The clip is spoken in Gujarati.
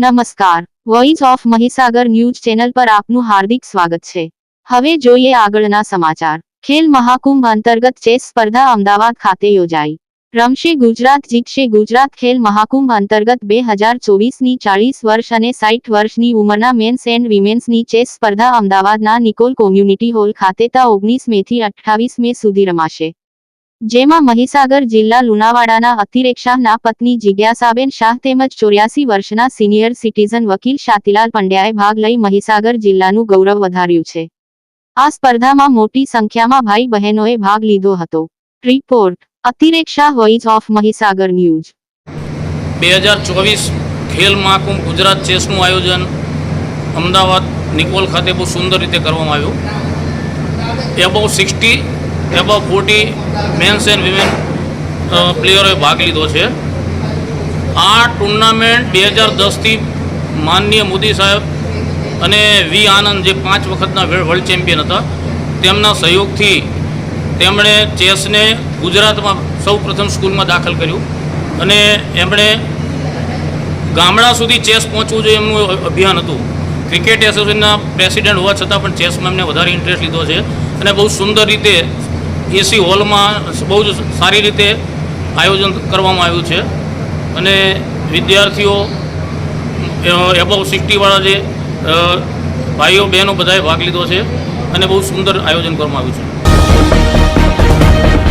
નમસ્કાર. Voice of Mahisagar news channel પર આપનું હાર્દિક સ્વાગત છે. હવે જોઈએ આગળના સમાચાર. ખેલ મહાકુંભ અંતર્ગત ચેસ સ્પર્ધા અમદાવાદ ખાતે યોજાઈ. રમશે ગુજરાત, જીતશે ગુજરાત ખેલ મહાકુંભ અંતર્ગત બે હજાર ચોવીસની ચાળીસ વર્ષ અને સાઠ વર્ષની ઉંમરના મેન્સ એન્ડ વિમેન્સની ચેસ સ્પર્ધા અમદાવાદના નિકોલ કોમ્યુનિટી હોલ ખાતે તા ઓગણીસ મેથી અઠ્ઠાવીસ મે સુધી રમાશે. જેમાં મહીસાગર જિલ્લા લુણાવાડાના અતિરેક શાહના પત્ની જિજ્ઞાસાબેન શાહ તેમજ ચોર્યાસી વર્ષના સિનિયર સિટીઝન વકીલ શાતિલાલ પંડ્યાએ ભાગ લઈ મહીસાગર જિલ્લાનું ગૌરવ વધાર્યું છે. આ સ્પર્ધામાં મોટી સંખ્યામાં ભાઈ બહેનોએ ભાગ લીધો હતો. Report Atirek Shah voice of Mahisagar news. બે ખેલ મહાકુંભ ગુજરાત ચેસનું આયોજન અમદાવાદ નિકોલ ખાતે બહુ સુંદર રીતે કરવામાં આવ્યું. Above sixty above forty mens and women પ્લેયરોએ ભાગ લીધો છે. આ ટુર્નામેન્ટ બે હજાર દસથી માનનીય મોદી સાહેબ અને વી આનંદ, જે પાંચ વખતના વર્લ્ડ ચેમ્પિયન હતા, તેમના સહયોગથી તેમણે ચેસને ગુજરાતમાં સૌ પ્રથમ સ્કૂલમાં દાખલ કર્યું અને એમણે ગામડા સુધી ચેસ પહોંચવું જોઈએ એમનું અભિયાન હતું. ક્રિકેટ એસોસિએશનના પ્રેસિડેન્ટ હોવા છતાં પણ ચેસમાં એમને વધારે ઇન્ટરેસ્ટ લીધો છે અને બહુ સુંદર રીતે એસી હોલમાં બહુ જ સારી રીતે આયોજન કરવામાં આવ્યું છે. અને વિદ્યાર્થીઓ એબવ સિક્સટીવાળા જે ભાઈઓ, બહેનો બધાએ ભાગ લીધો છે અને બહુ સુંદર આયોજન કરવામાં આવ્યું છે.